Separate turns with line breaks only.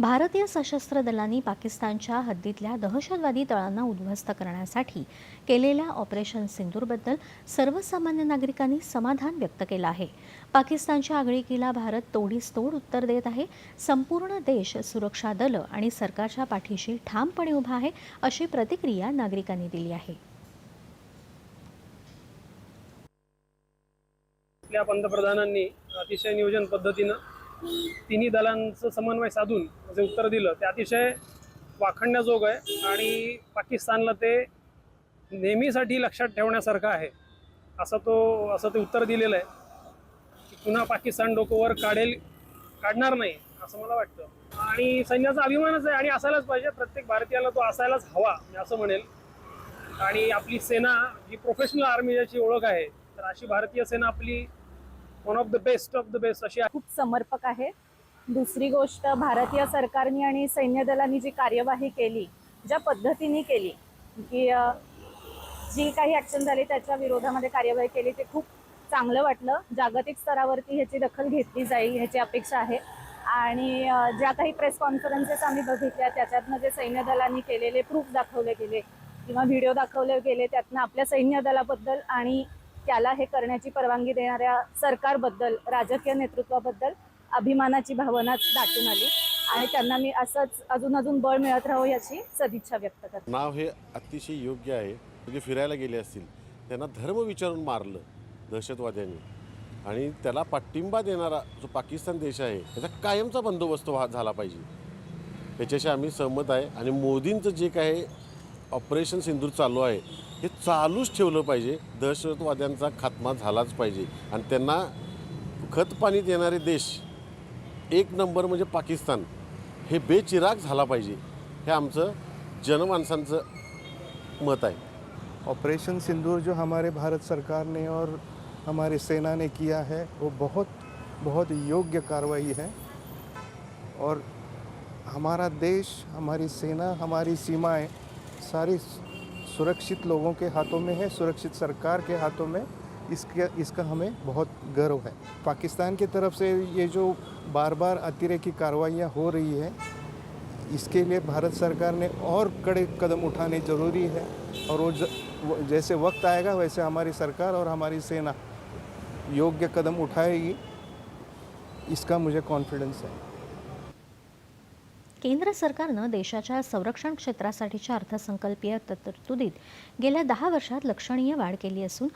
भारतीय सशस्त्र दलांनी पाकिस्तानच्या हद्दीतल्या दहशतवादी तळांना उद्ध्वस्त करण्यासाठी केलेल्या ऑपरेशन सिंदूरबद्दल सर्वसामान्य नागरिकांनी समाधान व्यक्त केलं आहे. पाकिस्तानच्या आगळीकीला भारत तोडीस तोड उत्तर देत आहे. संपूर्ण देश सुरक्षा दलं आणि सरकारच्या पाठीशी ठामपणे उभा आहे अशी प्रतिक्रिया नागरिकांनी दिली आहे.
पंतप्रधानांनी अतिशय नियोजन पद्धतीनं तिन्ही दलांचं समन्वय साधून जे उत्तर दिलं ते अतिशय वाखणण्याजोग आहे. आणि पाकिस्तानला ते नेहमीसाठी लक्षात ठेवण्यासारखं आहे. असं तो असं ते उत्तर दिलेलं आहे. की पुन्हा पाकिस्तान डोकं वर काढेल काढणार नाही असं मला वाटतं. आणि सैन्याचा अभिमानच आहे आणि असायलाच पाहिजे. प्रत्येक भारतीयाला तो असायलाच हवा मी असं म्हणेल. आणि आपली सेना जी प्रोफेशनल आर्मी ज्याची ओळख आहे तर अशी भारतीय सेना आपली one of the best of the best अशी
खूप समर्पक आहे. दुसरी गोष्ट भारतीय सरकारने आणि सैन्य दलांनी जी कार्यवाही केली ज्या पद्धतीने केली की जी काही ॲक्शन झाली त्याच्या विरोधामध्ये कार्यवाही केली ते खूप चांगलं वाटलं. जागतिक स्तरावरती ह्याची दखल घेतली जाईल ह्याची अपेक्षा आहे. आणि ज्या काही प्रेस कॉन्फरन्सेस आम्ही बघितल्या त्याच्यातनं जे सैन्य दलांनी केलेले प्रूफ दाखवले गेले किंवा व्हिडिओ दाखवले गेले त्यातनं आपल्या सैन्य दलाबद्दल आणि त्याला हे करण्याची परवानगी देणाऱ्या सरकारबद्दल राजकीय नेतृत्वाबद्दल अभिमानाची भावना दाटून आली. आणि त्यांना मी असंच अजून अजून बळ मिळत राहू याची सदिच्छा व्यक्त करते.
नाव हे अतिशय योग्य आहे. म्हणजे फिरायला गेले असतील त्यांना धर्म विचारून मारलं दहशतवाद्यांनी. आणि त्याला पाठिंबा देणारा जो पाकिस्तान देश आहे त्याचा कायमचा बंदोबस्त व्हा झाला पाहिजे. त्याच्याशी आम्ही सहमत आहे. आणि मोदींचं जे काही ऑपरेशन सिंदूर चालू आहे हे चालूच ठेवलं पाहिजे. दहशतवाद्यांचा खात्मा झालाच पाहिजे. आणि त्यांना खत पाणी देणारे देश एक नंबर म्हणजे पाकिस्तान हे बेचिराग झाला पाहिजे. हे आमचं जनमानसांचं मत आहे.
ऑपरेशन सिंदूर जो हमारे भारत सरकार ने और हमारी सेना ने किया है वो बहुत बहुत योग्य कार्रवाई है। और हमारा देश हमारी सेना हमारी सीमाएं सारी सुरक्षित लोगों के हाथों में है सुरक्षित सरकार के हाथों में इसके इसका हमें बहुत गर्व है। पाकिस्तान की तरफ़ से ये जो बार बार अतिरेकी कार्रवाइयाँ हो रही है इसके लिए भारत सरकार ने और कड़े कदम उठाने ज़रूरी है और वो, जैसे वक्त आएगा वैसे हमारी सरकार और हमारी सेना योग्य कदम उठाएगी इसका मुझे कॉन्फिडेंस है।
केंद्र सरकारनं देशाच्या संरक्षण क्षेत्रासाठीच्या अर्थसंकल्पीय तरतुदीत गेल्या दहा वर्षात लक्षणीय वाढ केली असून